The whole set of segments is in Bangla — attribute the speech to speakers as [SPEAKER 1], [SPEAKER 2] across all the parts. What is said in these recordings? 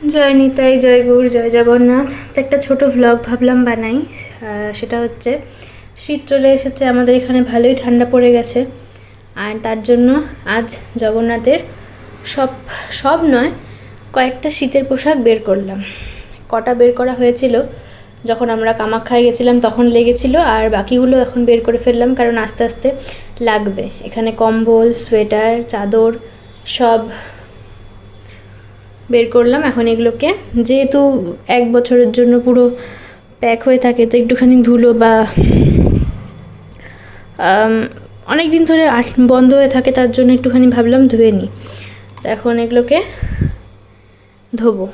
[SPEAKER 1] জয় নিতাই, জয় গৌর, জয় জগন্নাথ। তো একটা ছোট ভ্লগ ভাবলাম বানাই সেটা হচ্ছে শীত চলে এসেছে, আমাদের এখানে ভালোই ঠান্ডা পড়ে গেছে। আর তার জন্য আজ জগন্নাথের সব সব নয়, কয়েকটা শীতের পোশাক বের করলাম। কটা বের করা হয়েছিল, যখন আমরা কামাখ্যায় গেছিলাম তখন লেগেছিল, আর বাকিগুলো এখন বের করে ফেললাম, কারণ আস্তে আস্তে লাগবে। এখানে কম্বল, সোয়েটার, চাদর, সব বের করলাম। এখন এগুলোকে যেহেতু এক বছরের জন্য পুরো প্যাক হয়ে থাকে, তো একটুখানি ধুলো বা অনেক দিন ধরে বন্ধ হয়ে থাকে, তার জন্য একটুখানি ভাবলাম ধুয়ে নিই। তো এখন এগুলোকে ধোবো।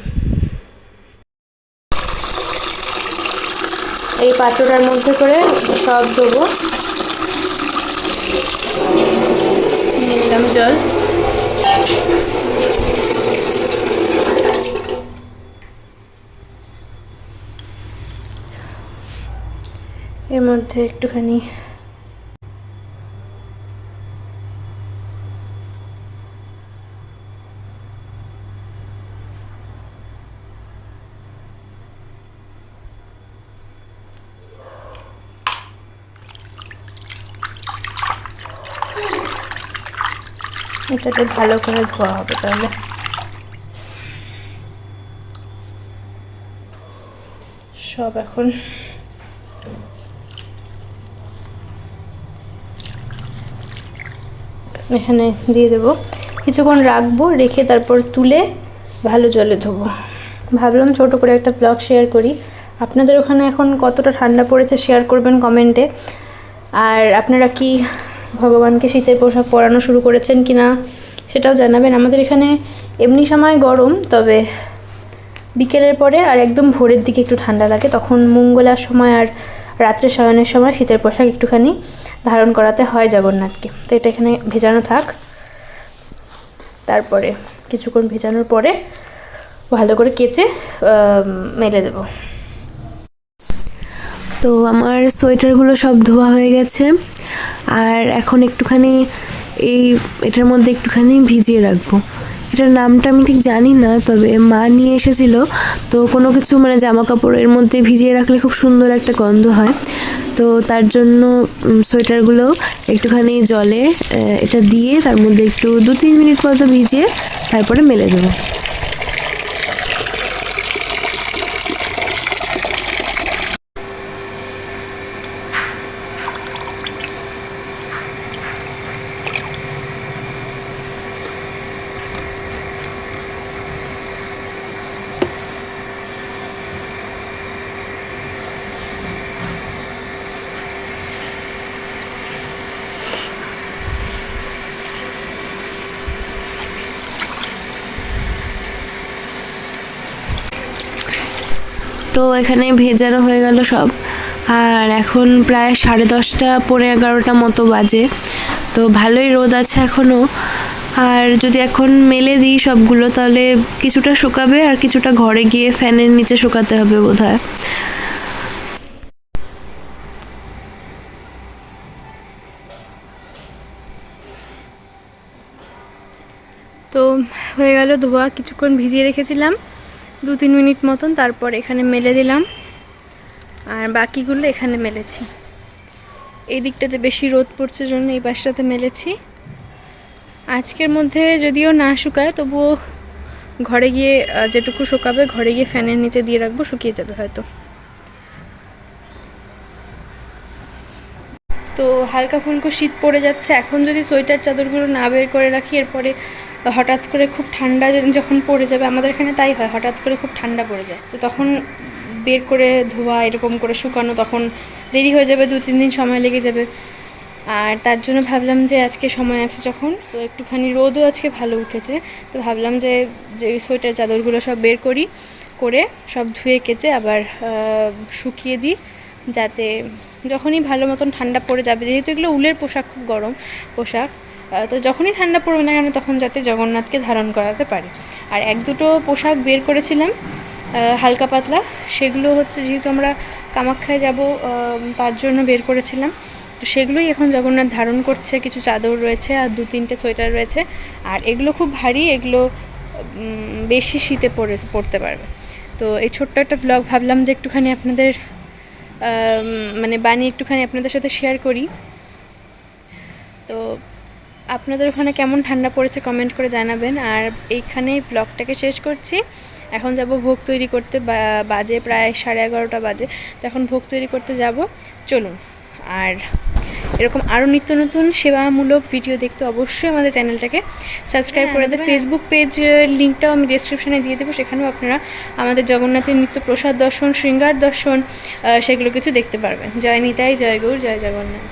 [SPEAKER 1] এই পাত্রটার মধ্যে করে সব ধোবো। নিলাম জল। এর মধ্যে একটুখানি। এটাতে ভালো করে ধোয়া হবে তাহলে। সব এখন এখানে দিয়ে দেবো। কিছুক্ষণ রাখব, রেখে তারপর তুলে ভালো জলে ধোবো। ভাবলাম ছোট করে একটা ব্লগ শেয়ার করি। আপনাদের ওখানে এখন কতটা ঠান্ডা পড়েছে শেয়ার করবেন কমেন্টে আর আপনারা কি ভগবানকে শীতের পোশাক পরানো শুরু করেছেন কি না সেটাও জানাবেন। আমাদের এখানে এমনি সময় গরম, তবে বিকেলের পরে আর একদম ভোরের দিকে একটু ঠান্ডা লাগে। তখন মঙ্গলার সময় আর রাত্রে শয়নের সময় শীতের পোশাক একটুখানি ধারণ করাতে হয় জগন্নাথকে। তো এটা এখানে ভেজানো থাক। তারপরে কিছুক্ষণ ভেজানোর পরে ভালো করে কেচে মেলে দেবো।
[SPEAKER 2] তো আমার সোয়েটারগুলো সব ধোয়া হয়ে গেছে। আর এখন একটুখানি এই এটার মধ্যে একটুখানি ভিজিয়ে রাখব। এটার নামটা আমি ঠিক জানি না, তবে মা নিয়ে এসেছিল। তো কোনো কিছু মানে জামা কাপড়ের মধ্যে ভিজিয়ে রাখলে খুব সুন্দর একটা গন্ধ হয়। তো তার জন্য সোয়েটারগুলো একটুখানি জলে এটা দিয়ে তার মধ্যে একটু দু তিন মিনিট মতো ভিজিয়ে তারপরে মেলে দেবো। তো এখানে ভেজানো হয়ে গেল সব। আর এখন প্রায় সাড়ে দশটা, পৌনে এগারোটা মতো বাজে। তো ভালোই রোদ আছে এখনও আর যদি এখন মেলে দিই সবগুলো, তাহলে কিছুটা শুকাবে আর কিছুটা ঘরে গিয়ে ফ্যানের নিচে শুকাতে হবে বোধ হয়
[SPEAKER 1] তো হয়ে গেল ধোয়া, কিছুক্ষণ ভিজিয়ে রেখেছিলাম। দু তিন মিনিট মতন তারপর এখানে মেলে দিলাম। আর বাকিগুলো এখানে মেলেছি। এই দিকটাতে বেশি রোদ পড়ছে জন্য এই পাশটাতে মেলেছি। আজকের মধ্যে যদিও না শুকায়, তবুও ঘরে গিয়ে যেটুকু শুকাবে ঘরে গিয়ে ফ্যানের নিচে দিয়ে রাখব, শুকিয়ে যাবে হয়তো। তো হালকা ফুলকো শীত পড়ে যাচ্ছে। এখন যদি সোয়েটার চাদরগুলো না বের করে রাখি, এরপরে হঠাৎ করে খুব ঠান্ডা যখন পড়ে যাবে, আমাদের এখানে তাই হয়, হঠাৎ করে খুব ঠান্ডা পড়ে যায়। তো তখন বের করে ধোয়া, এরকম করে শুকানো, তখন দেরি হয়ে যাবে দু তিন দিন সময় লেগে যাবে। আর তার জন্য ভাবলাম যে আজকে সময় আছে যখন, তো একটুখানি রোদও আজকে ভালো উঠেছে, তো ভাবলাম যে যে সোয়েটার, চাদরগুলো সব বের করি, করে সব ধুয়ে কেচে আবার শুকিয়ে দিই, যাতে যখনই ভালো মতন ঠান্ডা পড়ে যাবে। যেহেতু এগুলো উলের পোশাক, খুব গরম পোশাক তো যখনই ঠান্ডা পড়বে না কেন, তখন যাতে জগন্নাথকে ধারণ করাতে পারি। আর এক দুটো পোশাক বের করেছিলাম হালকা পাতলা। সেগুলো হচ্ছে, যেহেতু আমরা কামাখ্যায় যাব তার জন্য বের করেছিলাম। তো সেগুলোই এখন জগন্নাথ ধারণ করছে। কিছু চাদর রয়েছে আর দু তিনটে সোয়েটার রয়েছে। আর এগুলো খুব ভারী, এগুলো বেশি শীতে পড়ে পড়তে পারবে। তো এই ছোট্ট একটা ব্লগ ভাবলাম যে একটুখানি আপনাদের মানে বানিয়ে একটুখানি আপনাদের সাথে শেয়ার করি। আপনাদের ওখানে কেমন ঠান্ডা পড়েছে কমেন্ট করে জানাবেন। আর এইখানেই ব্লগটাকে শেষ করছি। এখন যাব ভোগ তৈরি করতে বা- বাজে প্রায় সাড়ে এগারোটা বাজে। তো এখন ভোগ তৈরি করতে যাব। চলুন। আর এরকম আরও নিত্য নতুন সেবামূলক ভিডিও দেখতে অবশ্যই আমাদের চ্যানেলটাকে সাবস্ক্রাইব করে দেয় ফেসবুক পেজ লিঙ্কটাও আমি ডিসক্রিপশনে দিয়ে দেবো। সেখানেও আপনারা আমাদের জগন্নাথের নিত্য প্রসাদ দর্শন শৃঙ্গার দর্শন সেগুলো কিছু দেখতে পারবেন। জয় নিতাই জয় গৌর জয় জগন্নাথ।